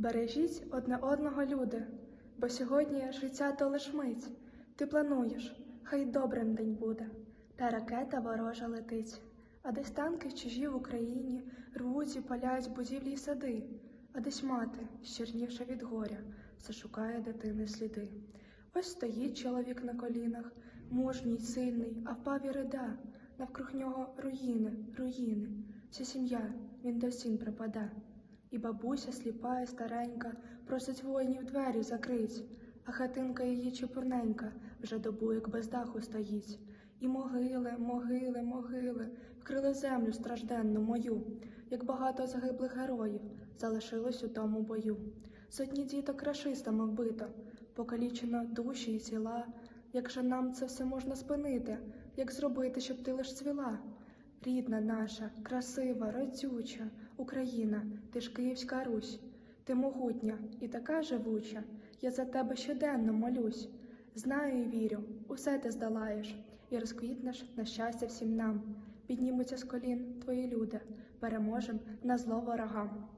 Бережіть одне одного, люди, бо сьогодні життя то лиш мить. Ти плануєш, хай добрим день буде, та ракета ворожа летить. А десь танки чужі в Україні рвуть і палять будівлі й сади, а десь мати, щернівша від горя, все шукає дитини сліди. Ось стоїть чоловік на колінах, мужній, сильний, а впав і рида. Навкруг нього руїни, руїни, вся сім'я, він до сін припада. І бабуся сліпа і старенька просить воїнів двері закрить, а хатинка її чепурненька вже добу, як без даху стоїть. І могили, могили, могили вкрили землю стражденну мою, як багато загиблих героїв залишилось у тому бою. Сотні діток рашистами вбито, покалічено душі і тіла. Як же нам це все можна спинити? Як зробити, щоб ти лиш цвіла? Рідна наша, красива, родюча Україна, ти ж Київська Русь, ти могутня і така живуча, я за тебе щоденно молюсь. Знаю і вірю, усе ти здолаєш, і розквітнеш на щастя всім нам. Піднімуться з колін твої люди, переможем на зло ворогам.